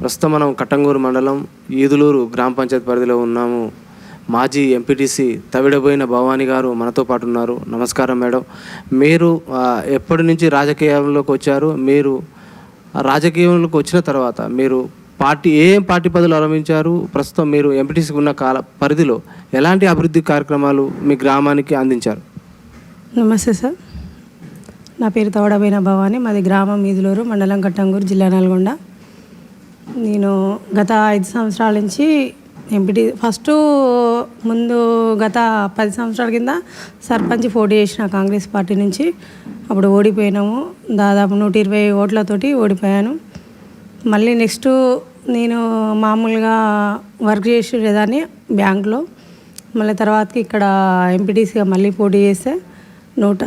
ప్రస్తుతం మనం కట్టంగూరు మండలం ఈదులూరు గ్రామ పంచాయతీ పరిధిలో ఉన్నాము. మాజీ ఎంపీటీసీ తవిడబోయిన భవానీ గారు మనతో పాటు ఉన్నారు. నమస్కారం మేడం. మీరు ఎప్పటి నుంచి రాజకీయంలోకి వచ్చారు? మీరు రాజకీయంలోకి వచ్చిన తర్వాత మీరు పార్టీ ఏం పార్టీ పదవులు అవలంబించారు ప్రస్తుతం మీరు ఎంపీటీసీకి ఉన్న కాల పరిధిలో ఎలాంటి అభివృద్ధి కార్యక్రమాలు మీ గ్రామానికి అందించారు? నమస్తే సార్. నా పేరు తవడబైన భవాని. మాది గ్రామం ఈదులూరు మండలం కట్టంగూరు జిల్లా నల్గొండ. నేను గత ఐదు సంవత్సరాల నుంచి ఎంపీటీ ఫస్ట్ ముందు గత పది సంవత్సరాల కింద సర్పంచ్ పోటీ చేసిన కాంగ్రెస్ పార్టీ నుంచి అప్పుడు ఓడిపోయినాము. దాదాపు నూట ఇరవై ఓట్లతోటి ఓడిపోయాను. మళ్ళీ నెక్స్ట్ నేను మామూలుగా వర్క్ చేసేదాన్ని బ్యాంక్లో. మళ్ళీ తర్వాతకి ఇక్కడ ఎంపీటీసీగా మళ్ళీ పోటీ చేస్తే నూట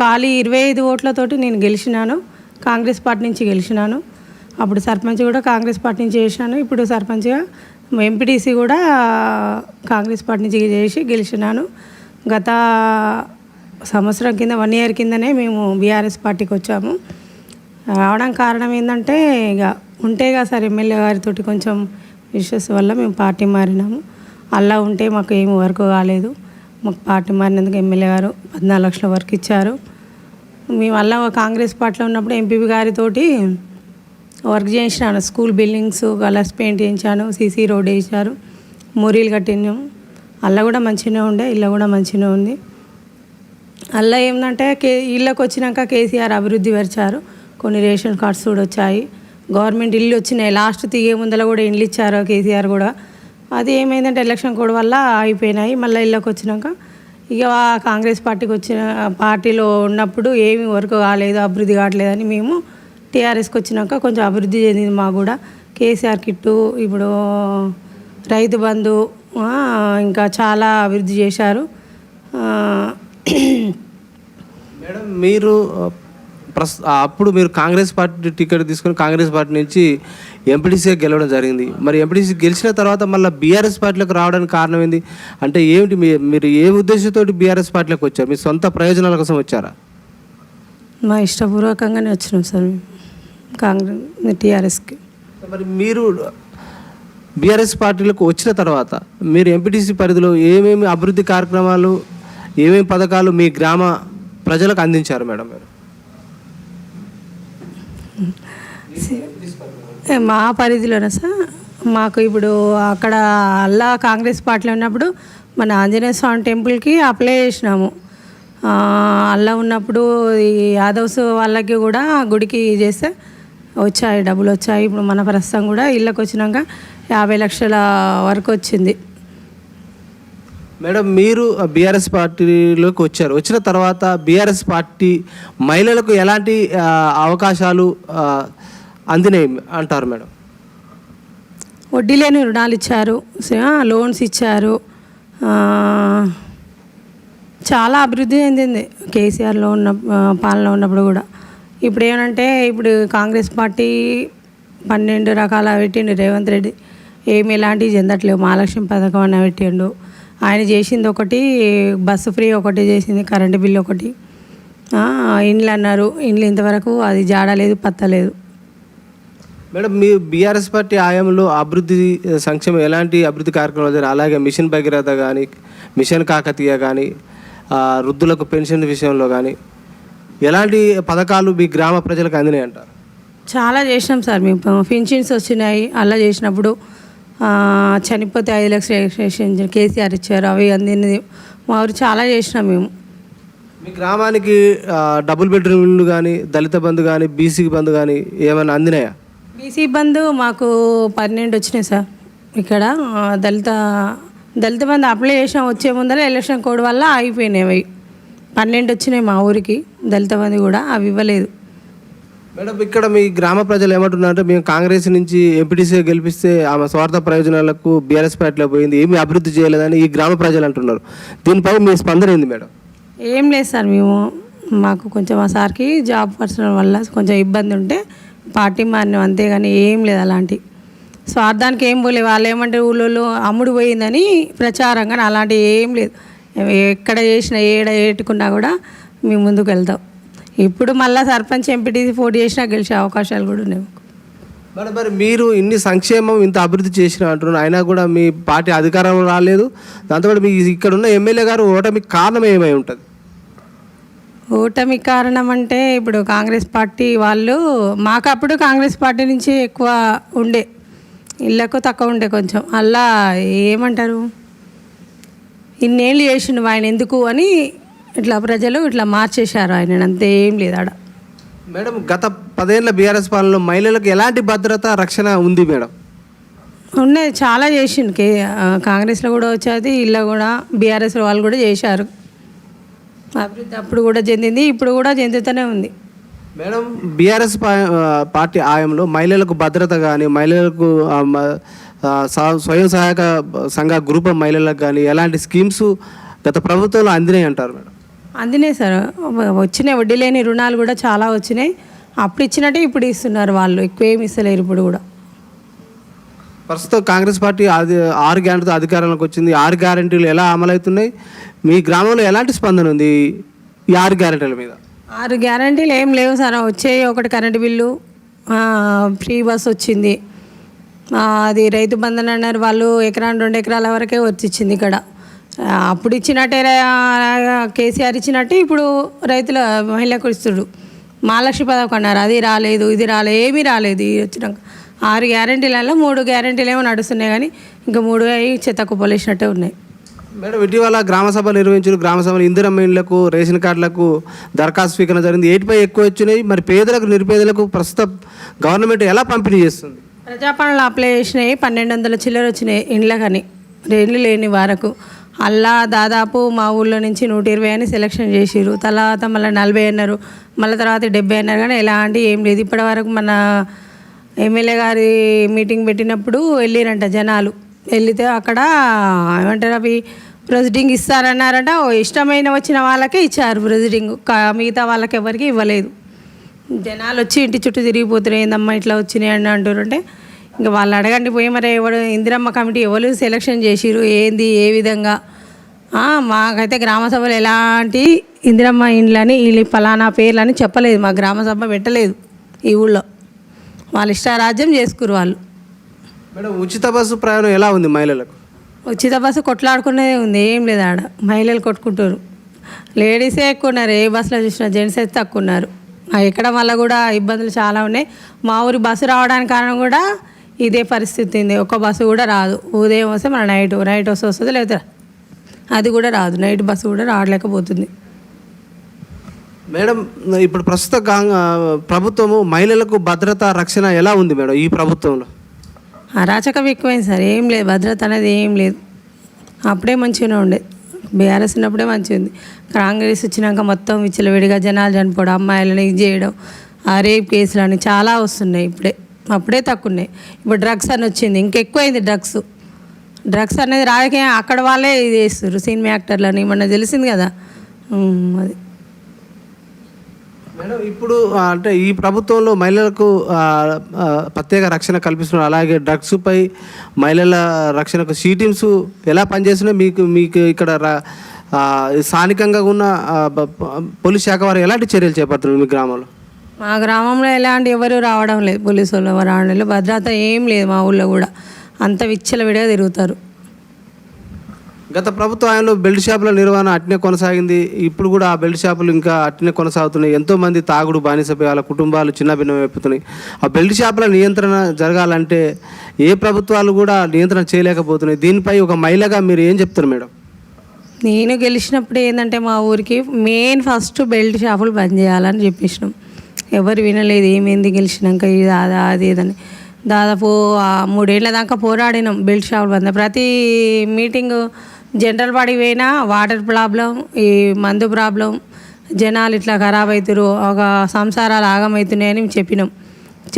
ఖాళీ ఇరవై ఐదు ఓట్లతోటి నేను గెలిచినాను. కాంగ్రెస్ పార్టీ నుంచి గెలిచినాను. అప్పుడు సర్పంచ్ కూడా కాంగ్రెస్ పార్టీ నుంచి చేశాను ఇప్పుడు సర్పంచ్గా ఎంపీటీసీ కూడా కాంగ్రెస్ పార్టీ నుంచి చేసి గెలిచినాను. గత సంవత్సరం కింద వన్ ఇయర్ కిందనే మేము బీఆర్ఎస్ పార్టీకి వచ్చాము. రావడం కారణం ఏంటంటే ఇక ఉంటే కదా సార్ ఎమ్మెల్యే గారితో కొంచెం ఇష్యూస్ వల్ల మేము పార్టీ మారినాము. అలా ఉంటే మాకు ఏం వర్క్ కాలేదు. మాకు పార్టీ మారినందుకు ఎమ్మెల్యే గారు పద్నాలుగు లక్షల వర్క్ ఇచ్చారు. మేము అలా కాంగ్రెస్ పార్టీలో ఉన్నప్పుడు ఎంపీపీ గారితోటి వర్క్ చేసినాను స్కూల్ బిల్డింగ్స్ కలర్స్ పెయింట్ చేయించాను సీసీ రోడ్ వేసారు మురీలు కట్టినాం అల్ల కూడా మంచిగానే ఉండే ఇళ్ళ కూడా మంచిగానే ఉంది. అల్ల ఏంటంటే కే ఇళ్ళకి వచ్చినాక కేసీఆర్ అభివృద్ధి పరిచారు. కొన్ని రేషన్ కార్డ్స్ కూడా వచ్చాయి. గవర్నమెంట్ ఇల్లు వచ్చినాయి. లాస్ట్ తీగే ముందర కూడా ఇండ్లు ఇచ్చారు కేసీఆర్ కూడా. అది ఏమైందంటే ఎలక్షన్ కోడ్ వల్ల అయిపోయినాయి మళ్ళీ ఇళ్ళకి వచ్చినాక ఇక కాంగ్రెస్ పార్టీకి వచ్చిన పార్టీలో ఉన్నప్పుడు ఏమి వర్క్ కాలేదు అభివృద్ధి కావట్లేదని మేము టీఆర్ఎస్కి వచ్చినాక కొంచెం అభివృద్ధి చెందింది మాకు కూడా. కేసీఆర్ కిట్టు ఇప్పుడు రైతు బంధు ఇంకా చాలా అభివృద్ధి చేశారు. మేడం మీరు ప్రస్ అప్పుడు మీరు కాంగ్రెస్ పార్టీ టికెట్ తీసుకొని కాంగ్రెస్ పార్టీ నుంచి ఎంపీటీసీగా గెలవడం జరిగింది. మరి ఎంపీటీసీ గెలిచిన తర్వాత మళ్ళీ బీఆర్ఎస్ పార్టీలోకి రావడానికి కారణం ఏంది? అంటే ఏమిటి మీ మీరు ఏ ఉద్దేశంతో బీఆర్ఎస్ పార్టీలోకి వచ్చారు? మీ సొంత ప్రయోజనాల కోసం వచ్చారా? మా ఇష్టపూర్వకంగానే వచ్చినాం సార్ కాంగ్రెస్ టీఆర్ఎస్కి. మరి మీరు బీఆర్ఎస్ పార్టీలకు వచ్చిన తర్వాత మీరు ఎంపీటీసీ పరిధిలో ఏమేమి అభివృద్ధి కార్యక్రమాలు ఏమేమి పథకాలు మీ గ్రామ ప్రజలకు అందించారు మేడం మీరు? మా పరిధిలోనే సార్? మాకు ఇప్పుడు అక్కడ అల్లా కాంగ్రెస్ పార్టీలో ఉన్నప్పుడు మన ఆంజనేయ స్వామి టెంపుల్కి అప్లై చేసినాము. అల్లా ఉన్నప్పుడు ఈ యాదవ్స్ వాళ్ళకి కూడా గుడికి చేస్తే వచ్చాయి డబ్బులు వచ్చాయి. ఇప్పుడు మన ప్రస్తుతం కూడా ఇళ్ళకి వచ్చినాక యాభై లక్షల వరకు వచ్చింది. మేడం మీరు బీఆర్ఎస్ పార్టీలోకి వచ్చారు. వచ్చిన తర్వాత బీఆర్ఎస్ పార్టీ మహిళలకు ఎలాంటి అవకాశాలు అందినాయి అంటారు మేడం? వడ్డీ లేని రుణాలు ఇచ్చారు లోన్స్ ఇచ్చారు చాలా అభివృద్ధి చెందింది. కేసీఆర్లో ఉన్న పాలన ఉన్నప్పుడు కూడా. ఇప్పుడు ఏమంటే ఇప్పుడు కాంగ్రెస్ పార్టీ పన్నెండు రకాల పెట్టిండు. రేవంత్ రెడ్డి ఏమి ఎలాంటివి చెందట్లేవు. మహాలక్ష్మి పథకం అని పెట్టిండు. ఆయన చేసింది ఒకటి బస్సు ఫ్రీ ఒకటి చేసింది కరెంటు బిల్లు ఒకటి. ఇండ్లు అన్నారు. ఇండ్లు ఇంతవరకు అది జాడలేదు పత్తలేదు మేడం మీ బీఆర్ఎస్ పార్టీ ఆయంలో అభివృద్ధి సంక్షేమం ఎలాంటి అభివృద్ధి కార్యక్రమాలు జరిగాయి? అలాగే మిషన్ భగీరథ కానీ మిషన్ కాకతీయ కానీ వృద్ధులకు పెన్షన్ విషయంలో కానీ ఎలాంటి పథకాలు మీ గ్రామ ప్రజలకు అందినాయి అంటారు చాలా చేసినాం సార్. మేము పెన్షన్స్ వచ్చినాయి. అలా చేసినప్పుడు చనిపోతే ఐదు లక్షలు ఎక్స్టెన్షన్ కేసీఆర్ ఇచ్చారు. అవి అందినది మా ఊరు చాలా చేసినాం మేము. మీ గ్రామానికి డబుల్ బెడ్రూమ్ ఇల్లు కానీ దళిత బంధు కానీ బీసీ బంధు కానీ ఏమైనా అందినాయా? బీసీ బంధు మాకు పన్నెండు వచ్చినాయి సార్. ఇక్కడ దళిత దళిత బంధు అప్లై చేసాం వచ్చే ముందర ఎలక్షన్ కోడ్ వల్ల ఆగిపోయినాయి అవి. పన్నెండు వచ్చినాయి మా ఊరికి దళిత బంధు కూడా అవి ఇవ్వలేదు. మేడం ఇక్కడ మీ గ్రామ ప్రజలు ఏమంటున్నారంటే మేము కాంగ్రెస్ నుంచి ఎంపీటీసీ గెలిపిస్తే ఆమె స్వార్థ ప్రయోజనాలకు బీఆర్ఎస్ పార్టీలో పోయింది ఏమీ అభివృద్ధి చేయలేదని ఈ గ్రామ ప్రజలు అంటున్నారు. దీనిపై మీ స్పందన ఏంది మేడం? ఏం లేదు సార్ మేము మాకు కొంచెం ఆ సార్కి జాబ్ పర్సన్ వల్ల కొంచెం ఇబ్బంది ఉంటే పార్టీ మారినాం అంతేగాని ఏం లేదు అలాంటి. స్వార్థానికి ఏం పోలేదు వాళ్ళు ఏమంటే ఊళ్ళో అమ్ముడు పోయిందని ప్రచారం కానీ అలాంటి ఏం లేదు. ఎక్కడ చేసినా ఏడ ఏటుకున్నా కూడా మేము ముందుకు వెళ్తాం. ఇప్పుడు మళ్ళీ సర్పంచ్ ఎంపీటీసీ పోటీ చేసినా గెలిచే అవకాశాలు కూడా ఉన్నాయి. మరి మరి మీరు ఇన్ని సంక్షేమం ఇంత అభివృద్ధి చేసిన అంటున్నారు. అయినా కూడా మీ పార్టీ అధికారం రాలేదు. దాంతోపాటు మీ ఇక్కడ ఉన్న ఎమ్మెల్యే గారు ఓటమికి కారణం ఏమై ఉంటుంది? ఓటమి కారణం అంటే ఇప్పుడు కాంగ్రెస్ పార్టీ వాళ్ళు మాకు అప్పుడు కాంగ్రెస్ పార్టీ నుంచి ఎక్కువ ఉండే. ఇళ్ళకు తక్కువ ఉండే కొంచెం. అలా ఏమంటారు? ఇన్నేళ్ళు చేసిండు ఆయన ఎందుకు అని ఇట్లా ప్రజలు ఇట్లా మార్చేశారు ఆయన. అంతే ఏం లేదు ఆడ. మేడం గత పదేళ్ళ బీఆర్ఎస్ పాలనలో మహిళలకు ఎలాంటి భద్రత రక్షణ ఉంది మేడం? ఉన్నాయి చాలా చేసిండు. కే కాంగ్రెస్లో కూడా వచ్చేది ఇళ్ళ కూడా బీఆర్ఎస్ వాళ్ళు కూడా చేశారు. అభివృద్ధి అప్పుడు కూడా చెందింది ఇప్పుడు కూడా చెందుతూనే ఉంది. మేడం బీఆర్ఎస్ పార్టీ ఆయంలో మహిళలకు భద్రత కానీ మహిళలకు స్వయం సహాయక సంఘ గ్రూప్ మహిళలకు కానీ ఎలాంటి స్కీమ్స్ గత ప్రభుత్వంలో అందినాయి అంటారు మేడం? అందినాయి సార్. వచ్చినాయి. వడ్డీ లేని రుణాలు కూడా చాలా వచ్చినాయి. అప్పుడు ఇచ్చినట్టే ఇప్పుడు ఇస్తున్నారు వాళ్ళు. ఎక్కువ ఏమి ఇస్తలేరు ఇప్పుడు కూడా. ప్రస్తుతం కాంగ్రెస్ పార్టీ అది ఆరు గ్యారెంటీతో అధికారంలోకి వచ్చింది. ఆరు గ్యారెంటీలు ఎలా అమలవుతున్నాయి? మీ గ్రామంలో ఎలాంటి స్పందన ఉంది ఈ ఆరు గ్యారెంటీల మీద? ఆరు గ్యారంటీలు ఏం లేవు సార్. వచ్చే ఒకటి కరెంటు బిల్లు ఫ్రీ బస్ వచ్చింది. అది రైతు బంధన్ అన్నారు వాళ్ళు ఎకరాలు రెండు ఎకరాల వరకే వచ్చింది ఇక్కడ. అప్పుడు ఇచ్చినట్టే కేసీఆర్ ఇచ్చినట్టే ఇప్పుడు రైతుల మహిళకు ఇస్తుడు మహాలక్ష్మి పథకం అన్నారు అది రాలేదు ఇది రాలేదు ఏమీ రాలేదు ఇది వచ్చినాక. ఆరు గ్యారంటీలలో మూడు గ్యారంటీలు ఏమో నడుస్తున్నాయి కానీ ఇంకా మూడు అవి చెత్తకు కుప్పలేసినట్టే ఉన్నాయి. మేడం ఇటీవల గ్రామ సభ నిర్వహించారు గ్రామ సభలు ఇందిరమ్మ రేషన్ కార్డులకు దరఖాస్తు స్వీకరణ జరిగింది. ఏటిపై ఎక్కువ వచ్చినాయి? మరి పేదలకు నిరుపేదలకు ప్రస్తుతం గవర్నమెంట్ ఎలా పంపిణీ చేస్తుంది? ప్రజాపాలనలో అప్లై చేసినాయి పన్నెండు వందల చిల్లర వచ్చినాయి ఇండ్లకని ఇండ్లు లేని వారకు. అల్లా దాదాపు మా ఊళ్ళో నుంచి నూట ఇరవై అని సెలెక్షన్ చేసిరు తర్వాత మళ్ళీ నలభై అన్నారు. మళ్ళీ తర్వాత డెబ్బై అన్నారు కానీ ఎలాంటి ఏం లేదు. ఇప్పటి వరకు మన ఎమ్మెల్యే గారి మీటింగ్ పెట్టినప్పుడు వెళ్ళిరంట జనాలు. వెళితే అక్కడ ఏమంటారు అవి? ప్రొసీడింగ్ ఇస్తారన్నారట. ఓ ఇష్టమైన వచ్చిన వాళ్ళకే ఇచ్చారు ప్రొసీడింగ్ మిగతా వాళ్ళకి ఎవరికి ఇవ్వలేదు. జనాలు వచ్చి ఇంటి చుట్టూ తిరిగిపోతున్నాయి ఏందమ్మా ఇట్లా వచ్చినాయి? అని అంటారంటే ఇంకా వాళ్ళు అడగండి పోయి మరి ఎవడు ఇందిరమ్మ కమిటీ ఎవరు సెలక్షన్ చేసిరు ఏంది? ఏ విధంగా? మాకైతే గ్రామ సభలు ఎలాంటి ఇందిరమ్మ ఇండ్లని వీళ్ళు ఫలానా పేర్లని చెప్పలేదు. మా గ్రామ సభ పెట్టలేదు ఈ ఊళ్ళో. వాళ్ళ ఇష్టారాజ్యం చేసుకురు వాళ్ళు. మేడం ఉచిత బస్సు ప్రయాణం ఎలా ఉంది మహిళలకు? ఉచిత బస్సు కొట్లాడుకునేదే ఉంది. ఏం లేదు ఆడ. మహిళలు కొట్టుకుంటారు లేడీసే ఎక్కువ ఉన్నారు. ఏ బస్సులో చూసినా జెంట్స్ అయితే తక్కువ ఉన్నారు. ఎక్కడం వల్ల కూడా ఇబ్బందులు చాలా ఉన్నాయి. మా ఊరి బస్సు రావడానికి కారణం కూడా ఇదే పరిస్థితి ఉంది. ఒక్క బస్సు కూడా రాదు. ఉదయం వస్తే మన నైట్ నైట్ వస్తే వస్తుంది లేదా అది కూడా రాదు. నైట్ బస్సు కూడా రావలేకపోతుంది మేడం ఇప్పుడు ప్రస్తుత ప్రభుత్వము మహిళలకు భద్రత రక్షణ ఎలా ఉంది మేడం ఈ ప్రభుత్వంలో? అరాచకం ఎక్కువైంది సార్. ఏం లేదు. భద్రత అనేది ఏం లేదు. అప్పుడే మంచిగానే ఉండేది బీఆర్ఎస్ ఉన్నప్పుడే మంచిగా ఉంది. కాంగ్రెస్ వచ్చినాక మొత్తం విచ్చలవిడిగా జనాలు చనిపోవడం అమ్మాయిలను ఇది చేయడం ఆ రేప్ కేసులని చాలా వస్తున్నాయి ఇప్పుడే. అప్పుడే తక్కువ ఉన్నాయి ఇప్పుడు డ్రగ్స్ అని వచ్చింది. ఇంకెక్కువైంది డ్రగ్స్. డ్రగ్స్ అనేది రాజకీయం. అక్కడ వాళ్ళే ఇది చేస్తారు సినిమా యాక్టర్లని. మొన్న తెలిసింది కదా? అది. మేడం ఇప్పుడు అంటే ఈ ప్రభుత్వంలో మహిళలకు ప్రత్యేక రక్షణ కల్పిస్తున్నారు. అలాగే డ్రగ్స్ పై మహిళల రక్షణకు సీటీమ్స్ ఎలా పనిచేస్తున్నాయి? మీకు మీకు ఇక్కడ రా- స్థానికంగా ఉన్న పోలీస్ శాఖ వారు ఎలాంటి చర్యలు చేపడుతున్నారు మీ గ్రామంలో? మా గ్రామంలో ఎలాంటి ఎవరు రావడం లేదు. పోలీసు వాళ్ళు ఎవరు రావడం లేదు. భద్రత ఏం లేదు మా ఊళ్ళో కూడా. అంత విచ్చలవిడిగా తిరుగుతారు. గత ప్రభుత్వ ఆయనలో బెల్ట్ షాపుల నిర్వహణ అట్నే కొనసాగింది. ఇప్పుడు కూడా ఆ బెల్ట్ షాపులు ఇంకా అట్నే కొనసాగుతున్నాయి. ఎంతోమంది తాగుడు బానిసపై వాళ్ళ కుటుంబాలు చిన్నభిన్నమైపోతున్నాయి ఆ బెల్ట్ షాపుల నియంత్రణ జరగాలంటే ఏ ప్రభుత్వాలు కూడా నియంత్రణ చేయలేకపోతున్నాయి. దీనిపై ఒక మహిళగా మీరు ఏం చెప్తారు మేడం? నేను గెలిచినప్పుడు ఏంటంటే మా ఊరికి మెయిన్ ఫస్ట్ బెల్ట్ షాపులు బంద్ చేయాలని చెప్పేసినాం. ఎవరు వినలేదు ఏమైంది గెలిచినాక ఇది అది అది ఇదని దాదాపు మూడేళ్ళ దాకా పోరాడినాం బెల్ట్ షాపులు బంద్. ప్రతి మీటింగ్ జనరల్ బాడీ పోయినా వాటర్ ప్రాబ్లం ఈ మందు ప్రాబ్లం జనాలు ఇట్లా ఖరాబ్ అవుతారు ఒక సంసారాలు ఆగమవుతున్నాయని చెప్పినాం.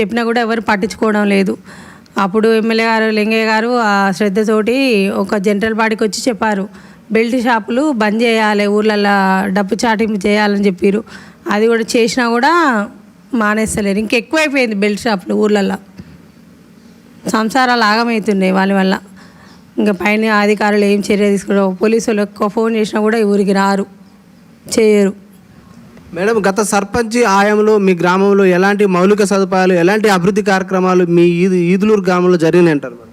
చెప్పినా కూడా ఎవరు పట్టించుకోవడం లేదు. అప్పుడు ఎమ్మెల్యే గారు లింగయ్య గారు ఆ శ్రద్ధతోటి ఒక జనరల్ బాడీకి వచ్చి చెప్పారు బెల్ట్ షాపులు బంద్ చేయాలి ఊర్లల్లో డబ్బు చాటింపు చేయాలని చెప్పారు అది కూడా చేసినా కూడా మానేస్తలేరు. ఇంకెక్కువైపోయింది బెల్ట్ షాపులు ఊర్లల్లో. సంసారాలు ఆగమవుతున్నాయి వాళ్ళ వల్ల. ఇంకా పైన అధికారులు ఏం చర్య తీసుకున్నారు పోలీసు వాళ్ళు ఎక్కువ ఫోన్ చేసినా కూడా ఈ ఊరికి రారు. చేయరు. మేడం గత సర్పంచ్ ఆయంలో మీ గ్రామంలో ఎలాంటి మౌలిక సదుపాయాలు ఎలాంటి అభివృద్ధి కార్యక్రమాలు మీ ఈదు ఈదులూరు గ్రామంలో జరిగినాయి అంటారు మేడం?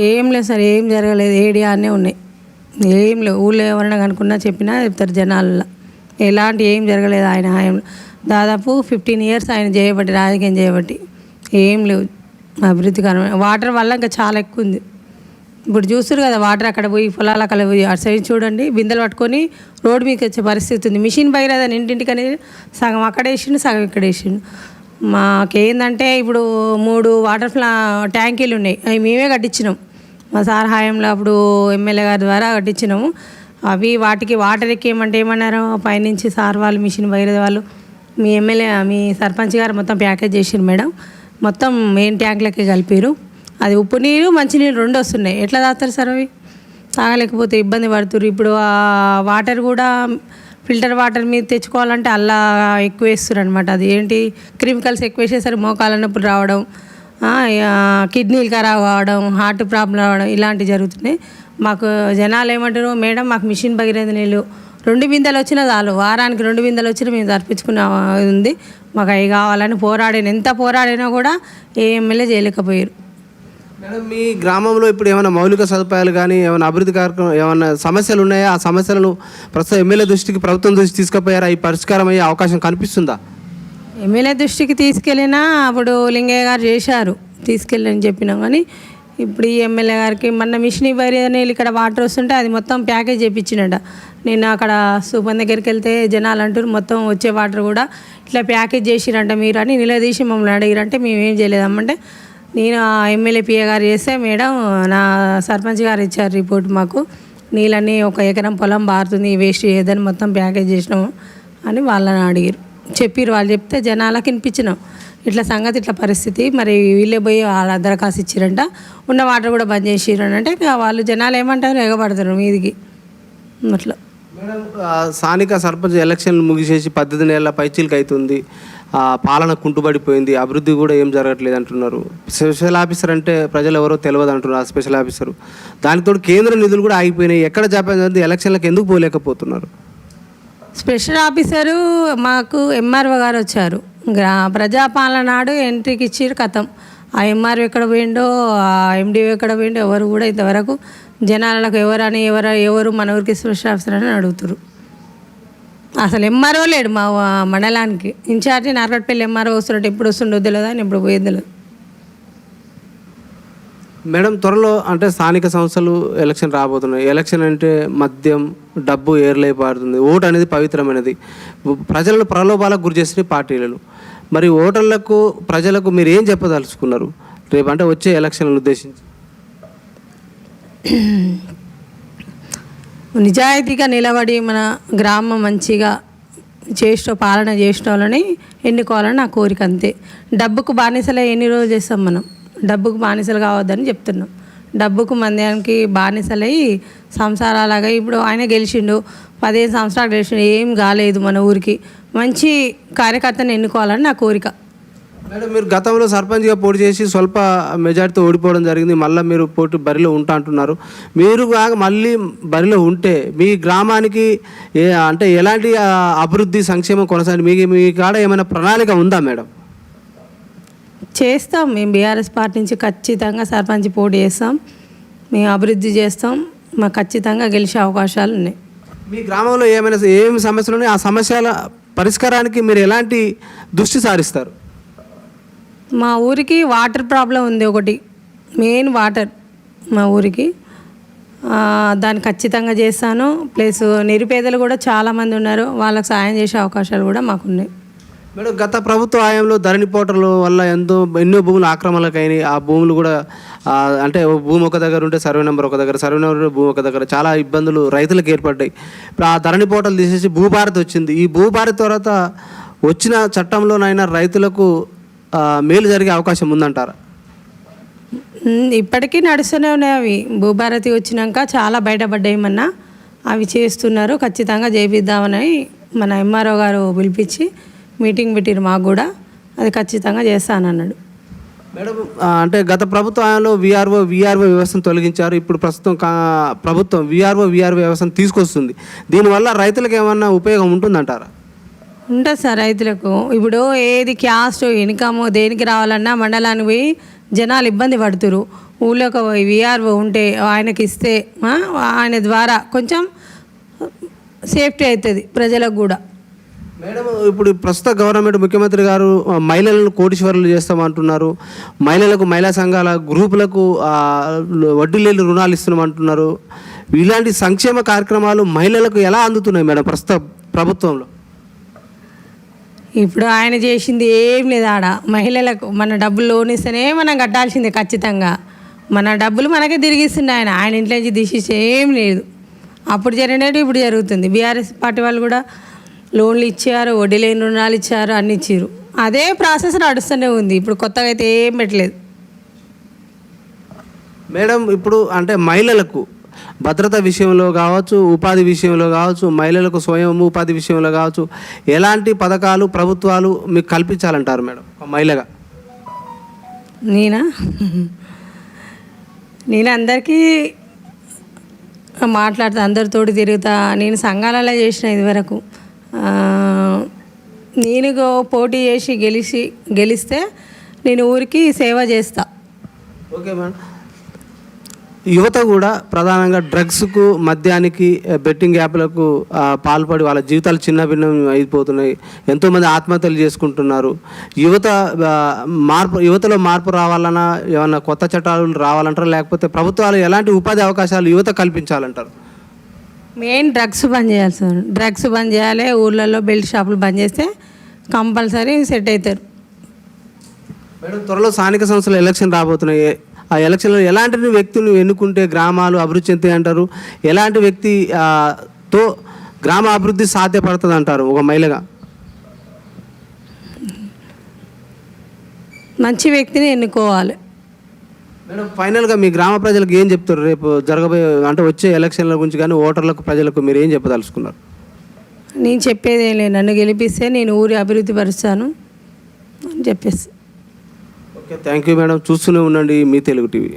ఏం లేదు సార్ ఏం జరగలేదు. ఏడియా అన్నీ ఉన్నాయి. ఏం లేవు ఊళ్ళో ఎవరైనా కనుక్కున్నా చెప్పినా చెప్తారు జనాలలో. ఎలాంటి ఏం జరగలేదు ఆయన హాయంలో దాదాపు ఫిఫ్టీన్ ఇయర్స్ ఆయన చేయబట్టి రాజకీయం చేయబట్టి ఏం లేవు. అభివృద్ధి వాటర్ వల్ల ఇంకా చాలా ఎక్కువ ఉంది. ఇప్పుడు చూస్తారు కదా వాటర్ అక్కడ పోయి పొలాలు అక్కడ పోయి అటు సైడ్ చూడండి బిందెలు పట్టుకొని రోడ్డు మీకు వచ్చే పరిస్థితి ఉంది. మిషన్ బయలుదేరని ఇంటింటికి అనేది సగం అక్కడ వేసిండు సగం ఇక్కడ వేసిండు. మాకేందంటే ఇప్పుడు మూడు వాటర్ ఫ్లా ట్యాంకీలు ఉన్నాయి. అవి మేమే కట్టించినాం. మా సార్ హాయంలో అప్పుడు ఎమ్మెల్యే గారి ద్వారా కట్టించినాము. అవి వాటికి వాటర్ ఎక్కేయమంటే ఏమన్నారు? పైనుంచి సార్ వాళ్ళు మిషన్ బయలుదే వాళ్ళు మీ ఎమ్మెల్యే మీ సర్పంచ్ గారు మొత్తం ప్యాకేజ్ చేసిండు మేడం. మొత్తం మెయిన్ ట్యాంక్లకి కలిపారు అది ఉప్పు నీరు మంచినీళ్ళు రెండు వస్తున్నాయి. ఎట్లా తాగుతారు సార్ అవి? తాగలేకపోతే ఇబ్బంది పడుతురు ఇప్పుడు ఆ వాటర్ కూడా ఫిల్టర్ వాటర్ మీద తెచ్చుకోవాలంటే అల్లా ఎక్కువ వేస్తారు అనమాట అది ఏంటి? కెమికల్స్ ఎక్కువ వేసేసరి మోకాల నొప్పులు రావడం కిడ్నీలు ఖరాబ్ కావడం హార్ట్ ప్రాబ్లం రావడం ఇలాంటివి జరుగుతున్నాయి. మాకు జనాలు ఏమంటారు మేడం మాకు మిషన్ భగీరథ నీళ్ళు రెండు బిందెలు వచ్చినా చాలు. వారానికి రెండు బిందెలు వచ్చినా మేము తర్పించుకునే ఉంది. మాకు అవి కావాలని పోరాడిన ఎంత పోరాడినా కూడా ఏ ఎమ్మెల్యే చేయలేకపోయారు. మేడం మీ గ్రామంలో ఇప్పుడు ఏమైనా మౌలిక సదుపాయాలు కానీ ఏమైనా అభివృద్ధి కార్యక్రమం ఏమైనా సమస్యలు ఉన్నాయా? ఆ సమస్యలను ప్రస్తుతం ఎమ్మెల్యే దృష్టికి ప్రభుత్వం దృష్టి తీసుకుపోయారా? ఈ పరిష్కారం అయ్యే అవకాశం కనిపిస్తుందా? ఎమ్మెల్యే దృష్టికి తీసుకెళ్ళినా అప్పుడు లింగయ్య గారు చేశారు. తీసుకెళ్ళని చెప్పినాం కానీ ఇప్పుడు ఈ ఎమ్మెల్యే గారికి మొన్న మిషన్ ఇవ్వరి ఇక్కడ వాటర్ వస్తుంటే అది మొత్తం ప్యాకేజ్ చేయించినట నేను అక్కడ సూపర్ దగ్గరికి వెళ్తే జనాలు అంటారు మొత్తం వచ్చే వాటర్ కూడా ఇట్లా ప్యాకేజ్ చేసిరంట మీరు అని నిలదీసి మమ్మల్ని అడిగిరంటే మేము ఏం చేయలేదమ్మంటే నేను ఆ ఎమ్మెల్యే పిఏ గారు చేస్తే మేడం నా సర్పంచ్ గారు ఇచ్చారు రిపోర్ట్ మాకు. నీళ్ళని ఒక ఎకరం పొలం బారుతుంది వేస్ట్ చేయదని మొత్తం ప్యాకేజ్ చేసినాము అని వాళ్ళని అడిగారు. చెప్పారు వాళ్ళు చెప్తే జనాలకు వినిపించినాం. ఇట్లా సంగతి ఇట్లా పరిస్థితి మరి వీళ్ళే పోయి వాళ్ళ దరఖాస్తు ఇచ్చారంట. ఉన్న వాటర్ కూడా బంద్ చేసిర్రు అని అంటే ఇక వాళ్ళు జనాలు ఏమంటారు ఎగబడతారు మీదికి. అట్లా. మేడం స్థానిక సర్పంచ్ ఎలక్షన్లు ముగిసేసి పద్దెనిమిది నెలల పైచీలకు అవుతుంది పాలన కుంటుబడిపోయింది. అభివృద్ధి కూడా ఏం జరగట్లేదు అంటున్నారు. స్పెషల్ ఆఫీసర్ అంటే ప్రజలు ఎవరో తెలియదు అంటున్నారు ఆ స్పెషల్ ఆఫీసర్. దానితో కేంద్ర నిధులు కూడా ఆగిపోయినాయి. ఎక్కడ జాప్యం ఎలక్షన్లకు ఎందుకు పోలేకపోతున్నారు? స్పెషల్ ఆఫీసరు మాకు ఎంఆర్ఓ గారు వచ్చారు. గ్రా ప్రజాపాలన నాడు ఎంట్రీకి ఇచ్చిర్రు కథం. ఆ ఎంఆర్ఓ ఎక్కడ పోయిండో ఆ ఎండిఓ ఎక్కడ పోయిండో ఎవరు కూడా ఇంతవరకు జనాలకు ఎవరని ఎవరు ఎవరు మన ఊరికి స్పెషల్ ఆఫీసర్ అని అడుగుతారు అసలు ఎంఆర్ఓ లేడు మా మండలానికి. ఇన్ఛార్జి నార్కట్పల్లి ఎంఆర్ఓ వస్తున్నట్టు ఎప్పుడు వస్తుండో తెలియదు అని ఎప్పుడు పోయేది తెలియదు మేడం త్వరలో అంటే స్థానిక సంస్థలు ఎలక్షన్ రాబోతున్నాయి. ఎలక్షన్ అంటే మద్యం డబ్బు ఏర్లై పారుతుంది ఓటు అనేది పవిత్రమైనది. ప్రజలను ప్రలోభాలకు గురి చేసిన పార్టీలు మరి ఓటర్లకు ప్రజలకు మీరు ఏం చెప్పదలుచుకున్నారు? రేపు అంటే వచ్చే ఎలక్షన్లను ఉద్దేశించి. నిజాయితీగా నిలబడి మన గ్రామం మంచిగా చేసిన పాలన చేసిన వాళ్ళని ఎన్నుకోవాలని నా కోరిక అంతే. డబ్బుకు బానిసలే ఎన్ని రోజులు చేస్తాం మనం? డబ్బుకు బానిసలు కావద్దని చెప్తున్నాం. డబ్బుకు మందానికి బానిసలై సంసారాలాగా ఇప్పుడు ఆయన గెలిచిండు పదిహేను సంవత్సరాలు గెలిచిండు ఏం కాలేదు మన ఊరికి. మంచి కార్యకర్తను ఎన్నుకోవాలని నా కోరిక. మేడం మీరు గతంలో సర్పంచ్గా పోటీ చేసి స్వల్ప మెజార్టీతో ఓడిపోవడం జరిగింది. మళ్ళీ మీరు పోటీ బరిలో ఉంటా అంటున్నారు. మీరు కాక మళ్ళీ బరిలో ఉంటే మీ గ్రామానికి ఏ అంటే ఎలాంటి అభివృద్ధి సంక్షేమం కొనసాగి మీ మీ కాడ ఏమైనా ప్రణాళిక ఉందా మేడం? చేస్తాం. మేము బీఆర్ఎస్ పార్టీ నుంచి ఖచ్చితంగా సర్పంచ్ పోటీ చేస్తాం. మేము అభివృద్ధి చేస్తాం. మాకు ఖచ్చితంగా గెలిచే అవకాశాలు ఉన్నాయి. మీ గ్రామంలో ఏమైనా ఏం సమస్యలు ఉన్నాయి? ఆ సమస్యల పరిష్కారానికి మీరు ఎలాంటి దృష్టి సారిస్తారు? మా ఊరికి వాటర్ ప్రాబ్లం ఉంది ఒకటి. మెయిన్ వాటర్ మా ఊరికి. దాన్ని ఖచ్చితంగా చేస్తాను. ప్లస్ నిరుపేదలు కూడా చాలామంది ఉన్నారు. వాళ్ళకి సాయం చేసే అవకాశాలు కూడా మాకున్నాయి. మేడం గత ప్రభుత్వ హయాంలో ధరణి పోటర్ల వల్ల ఎంతో ఎన్నో భూములు ఆక్రమణలకు అయినాయి. ఆ భూములు కూడా అంటే భూమి ఒక దగ్గర ఉంటే సర్వే నెంబర్ ఒక దగ్గర సర్వే నెంబర్ భూమి ఒక దగ్గర చాలా ఇబ్బందులు రైతులకు ఏర్పడ్డాయి. ఇప్పుడు ఆ ధరణి పోటలు తీసేసి భూభారత్ వచ్చింది. ఈ భూభారత్ తర్వాత వచ్చిన చట్టంలోనైనా రైతులకు మేలు జరిగే అవకాశం ఉందంటారా? ఇప్పటికీ నడుస్తూనే ఉన్నాయి అవి. భూభారతి వచ్చినాక చాలా బయటపడ్డాయి మొన్న అవి చేస్తున్నారు. ఖచ్చితంగా చేపిద్దామని మన ఎంఆర్ఓ గారు పిలిపించి మీటింగ్ పెట్టిరు మాకు కూడా. అది ఖచ్చితంగా చేస్తానన్నాడు. మేడం అంటే గత ప్రభుత్వ హయాంలో విఆర్ఓ విఆర్ఓ వ్యవస్థను తొలగించారు. ఇప్పుడు ప్రస్తుతం ప్రభుత్వం విఆర్ఓ విఆర్ఓ వ్యవస్థను తీసుకొస్తుంది. దీనివల్ల రైతులకు ఏమన్నా ఉపయోగం ఉంటుందంటారా? ఉంటుంది సార్ రైతులకు. ఇప్పుడు ఏది క్యాస్ట్ ఇన్కమ్ దేనికి రావాలన్నా మండలానికి పోయి జనాలు ఇబ్బంది పడుతురు. ఊళ్ళో ఒక విఆర్ఓ ఉంటే ఆయనకి ఇస్తే ఆయన ద్వారా కొంచెం సేఫ్టీ అవుతుంది ప్రజలకు కూడా. మేడం ఇప్పుడు ప్రస్తుత గవర్నమెంట్ ముఖ్యమంత్రి గారు మహిళలను కోటీశ్వరులు చేస్తామంటున్నారు. మహిళలకు మహిళా సంఘాల గ్రూపులకు వడ్డీ లేని రుణాలు ఇస్తున్నామంటున్నారు. ఇలాంటి సంక్షేమ కార్యక్రమాలు మహిళలకు ఎలా అందుతున్నాయి మేడం ప్రస్తుత ప్రభుత్వంలో? ఇప్పుడు ఆయన చేసింది ఏం లేదు ఆడ. మహిళలకు మన డబ్బులు లోన్ ఇస్తేనే మనం కట్టాల్సిందే ఖచ్చితంగా. మన డబ్బులు మనకే తిరిగిస్తుండే ఆయన. ఆయన ఇంట్లో నుంచి తీసేసి ఏం లేదు. అప్పుడు జరిగినట్టు ఇప్పుడు జరుగుతుంది. బీఆర్ఎస్ పార్టీ వాళ్ళు కూడా లోన్లు ఇచ్చారు వడ్డీ లేని రుణాలు ఇచ్చారు అన్ని ఇచ్చారు అదే ప్రాసెస్ నడుస్తూనే ఉంది. ఇప్పుడు కొత్తగా అయితే ఏం పెట్టలేదు. మేడం ఇప్పుడు అంటే మహిళలకు భద్రత విషయంలో కావచ్చు ఉపాధి విషయంలో కావచ్చు మహిళలకు స్వయం ఉపాధి విషయంలో కావచ్చు ఎలాంటి పథకాలు ప్రభుత్వాలు మీకు కల్పించాలంటారు మేడం మహిళగా? నేనా? నేను అందరికీ మాట్లాడుతా అందరితోటి తిరుగుతా నేను సంఘాలలో చేసిన ఇదివరకు నేను పోటీ చేసి గెలిచి గెలిస్తే నేను ఊరికి సేవ చేస్తా. Okay madam. యువత కూడా ప్రధానంగా డ్రగ్స్కు మద్యానికి బెట్టింగ్ యాప్లకు పాల్పడి వాళ్ళ జీవితాలు చిన్న భిన్నం అయిపోతున్నాయి ఎంతోమంది ఆత్మహత్యలు చేసుకుంటున్నారు. యువత మార్పు యువతలో మార్పు రావాలన్నా ఏమన్నా కొత్త చట్టాలు రావాలంటారా? లేకపోతే ప్రభుత్వాలు ఎలాంటి ఉపాధి అవకాశాలు యువత కల్పించాలంటారు? మెయిన్ డ్రగ్స్ బంద్ చేయాలి సార్. డ్రగ్స్ బంద్ చేయాలి. ఊళ్ళల్లో బెల్ట్ షాపులు బంద్ చేస్తే కంపల్సరీ సెట్ అవుతారు. మేడం త్వరలో స్థానిక సంస్థల ఎలక్షన్ రాబోతున్నాయి. ఆ ఎలక్షన్లో ఎలాంటి వ్యక్తిని ఎన్నుకుంటే గ్రామాలు అభివృద్ధి చెందుతాయి అంటారు? ఎలాంటి వ్యక్తి తో గ్రామ అభివృద్ధి సాధ్యపడుతుంది అంటారు ఒక మహిళగా? మంచి వ్యక్తిని ఎన్నుకోవాలి. మేడం ఫైనల్గా మీ గ్రామ ప్రజలకు ఏం చెప్తారు? రేపు జరగబోయే అంటే వచ్చే ఎలక్షన్ల గురించి కానీ ఓటర్లకు ప్రజలకు మీరు ఏం చెప్పదలుచుకున్నారు? నేను చెప్పేది లేదు. నన్ను గెలిపిస్తే నేను ఊరి అభివృద్ధి పరుస్తాను అని చెప్పేసి. ఓకే థ్యాంక్ యూ మేడం చూస్తూనే ఉండండి మీ తెలుగు టీవీ.